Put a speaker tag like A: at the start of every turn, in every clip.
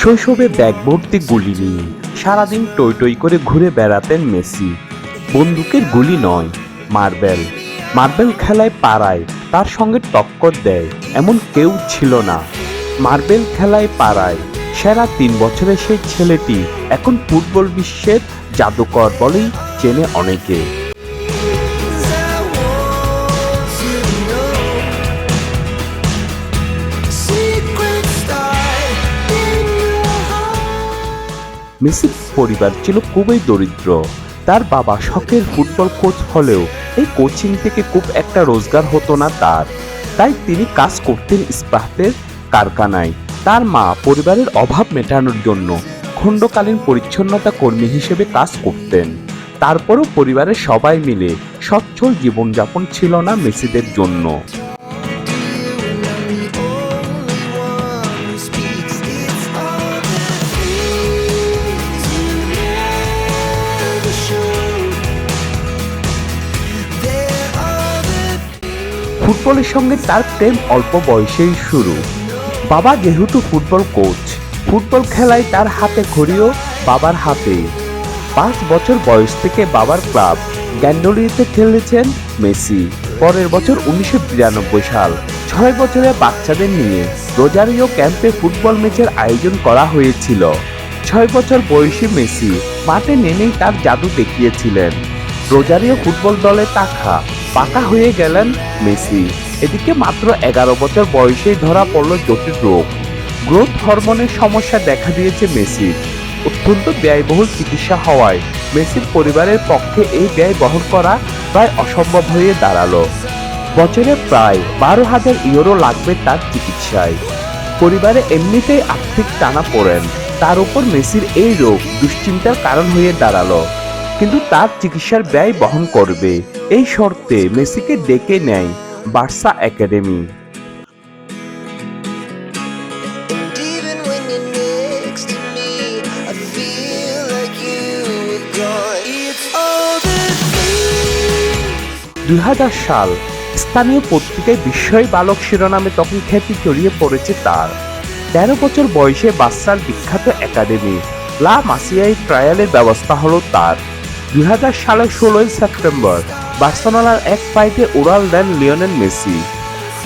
A: শৈশবে ব্যাগ ভর্তি গুলি নিয়ে সারাদিন টই টই করে ঘুরে বেড়াতেন মেসি। বন্দুকের গুলি নয়, মার্বেল। মার্বেল খেলায় পাড়ায় তার সঙ্গে টক্কর দেয়, এমন কেউ ছিল না। মার্বেল খেলায় পাড়ায় সেরা তিন বছরের সেই ছেলেটি এখন ফুটবল বিশ্বের জাদুকর বলেই চেনে অনেকে। মেসির পরিবার ছিল খুবই দরিদ্র। তার বাবা শখের ফুটবল কোচ হলেও এই কোচিং থেকে খুব একটা রোজগার হতো না তার। তাই তিনি কাজ করতেন ইস্পাতের কারখানায়। তার মা পরিবারের অভাব মেটানোর জন্য খণ্ডকালীন পরিচ্ছন্নতা কর্মী হিসেবে কাজ করতেন। তারপরও পরিবারের সবাই মিলে সচ্ছল জীবনযাপন ছিল না মেসিদের জন্য। ফুটবলের সঙ্গে তার প্রেম অল্প বয়সেই শুরু। বাবা যেহেতু ফুটবল কোচ ফুটবল খেলায় তার হাতে ঘড়িও বাবার হাতে পাঁচ বছর বয়স থেকে বাবার ক্লাব গ্যান্ডোলিতে খেলেছেন মেসি। পরের বছর উনিশশো বিরানব্বই সাল, ছয় বছরের বাচ্চাদের নিয়ে রোজারিও ক্যাম্পে ফুটবল ম্যাচের আয়োজন করা হয়েছিল। ছয় বছর বয়সী মেসি মাঠে নেমেই তার জাদু দেখিয়েছিলেন। রোজারিও ফুটবল দলে তাখা পাকা হয়ে গেলেন মেসি। এদিকে মাত্র এগারো বছর বয়সেই ধরা পড়ল জটিল রোগ গ্রোথ হরমোনের সমস্যা দেখা দিয়েছে মেসির অত্যন্ত ব্যয়বহুল চিকিৎসা হওয়ায় মেসির পরিবারের পক্ষে এই ব্যয় বহন করা প্রায় অসম্ভব হয়ে দাঁড়াল। বছরে প্রায় বারো হাজার ইউরো লাগবে তার চিকিৎসায়। পরিবারে এমনিতেই আর্থিক টানা পড়েন। তার উপর মেসির এই রোগ দুশ্চিন্তার কারণ হয়ে দাঁড়াল। কিন্তু তার চিকিৎসার ব্যয় বহন করবে। এই শর্তে মেসিকে ডেকে নেয় বার্সা একাডেমি. দুই সাল স্থানীয় পত্রিকায় বিস্ময় বালক শিরোনামে তখন খ্যাতি ছড়িয়ে পড়েছে তার। তেরো বছর বয়সে বাচ্চার বিখ্যাত একাডেমি লা মাসিয়াই ট্রায়ালের ব্যবস্থা হলো তার। দুই সালের ষোলোই সেপ্টেম্বর বার্সেলোনার এক ফ্লাইটে উড়াল দেন লিওনেল মেসি।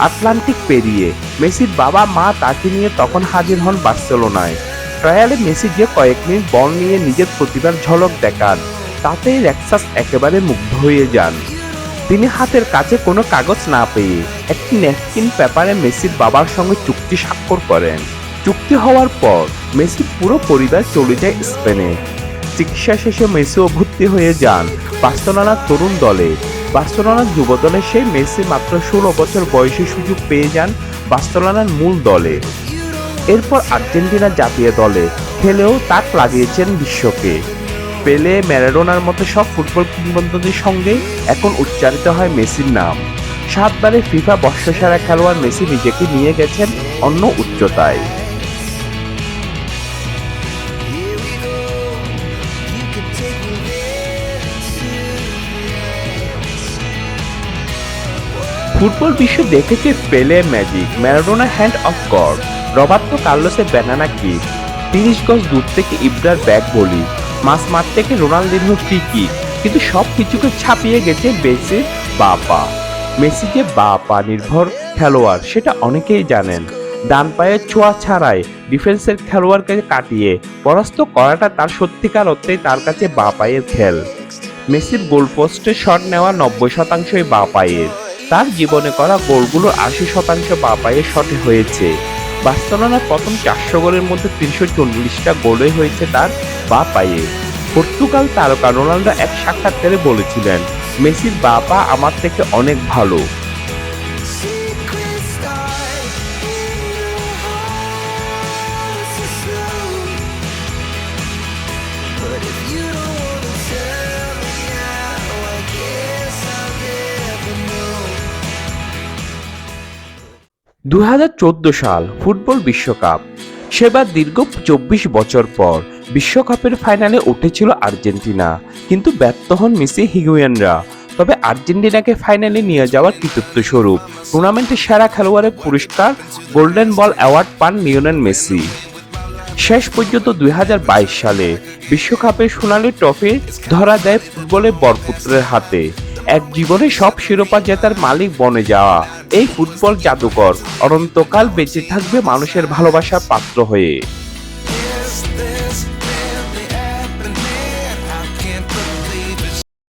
A: আটলান্টিক পেরিয়ে মেসির বাবা মা তাকে নিয়ে তখন হাজির হন বার্সেলোনায়। ট্রায়ালে মেসি যে কয়েক মিনিট বল নিয়ে নিজের প্রতিভার ঝলক দেখান, তাতেই রেক্সাস একেবারে মুগ্ধ হয়ে যান। তিনি হাতের কাছে কোনো কাগজ না পেয়ে একটি ন্যাপকিন পেপারে মেসির বাবার সঙ্গে চুক্তি স্বাক্ষর করেন। চুক্তি হওয়ার পর মেসি পুরো পরিবার চলে যায় স্পেনে। চিকিৎসা শেষে মেসিও ভর্তি হয়ে যান। বার্সেলোনার তরুণ দলে। বার্সেলোনার যুব দলে সেই মেসি মাত্র ষোলো বছর বয়সে সুযোগ পেয়ে যান বার্সেলোনার মূল দলে। এরপর আর্জেন্টিনা জাতীয় দলে খেলেও তাক লাগিয়েছেন বিশ্বকে। পেলে, ম্যারাডোনার মতো সব ফুটবল কিংবদন্তির সঙ্গে এখন উচ্চারিত হয় মেসির নাম। সাতবারে ফিফা বর্ষসেরা খেলোয়াড় মেসি নিজেকে নিয়ে গেছেন অন্য উচ্চতায়। ফুটবল বিশ্ব দেখেছে Pele, magic, Maradona, hand of God, Roberto কার্লোসের banana kick, তিরিশ গজ দূর থেকে ইব্রার ব্যাগ বলি, মাস মাঠ থেকে রোনালদিনহো ফ্রি কিক, কিন্তু সব কিছুকে ছাপিয়ে গেছে মেসির বা পা মেসি যে বা পা নির্ভর খেলোয়াড়, সেটা অনেকেই জানেন। ডান পায়ের ছোঁয়া ছাড়াই ডিফেন্সের খেলোয়াড়কে কাটিয়ে পরাস্ত করাটা তার সত্যিকার অর্থেই তার কাছে বা পায়ের খেল। মেসির গোলপোস্টে শট নেওয়া নব্বই শতাংশই বা পায়ের তার জীবনে করা গোলগুলো আশি শতাংশ বা পায়ে শটে হয়েছে। বার্সেলোনার প্রথম চারশো গোলের মধ্যে তিনশো চল্লিশটা গোলে হয়েছে তার বা পায়ে পর্তুগাল তারকা রোনাল্ডো এক সাক্ষাৎকারে বলেছিলেন, মেসির বাবা আমার থেকে অনেক ভালো।
B: দু হাজার
A: চোদ্দ সাল ফুটবল বিশ্বকাপ। সেবার দীর্ঘ চব্বিশ বছর পর বিশ্বকাপের ফাইনালে উঠেছিল আর্জেন্টিনা। কিন্তু ব্যর্থ হন মেসি হিগুয়েনরা। তবে আর্জেন্টিনাকে ফাইনালে নিয়ে যাওয়ার কৃতিত্ব স্বরূপ টুর্নামেন্টের সেরা খেলোয়াড়ের পুরস্কার গোল্ডেন বল অ্যাওয়ার্ড পান লিওনেল মেসি। শেষ পর্যন্ত দুই হাজার বাইশ সালে বিশ্বকাপের সোনালি ট্রফি ধরা দেয় ফুটবলের বরপুত্রের হাতে। এক জীবনে সব শিরোপা জেতার মালিক বনে যাওয়া। এই ফুটবল জাদুকর। অনন্তকাল বেঁচে থাকবে মানুষের ভালোবাসার পাত্র হয়ে।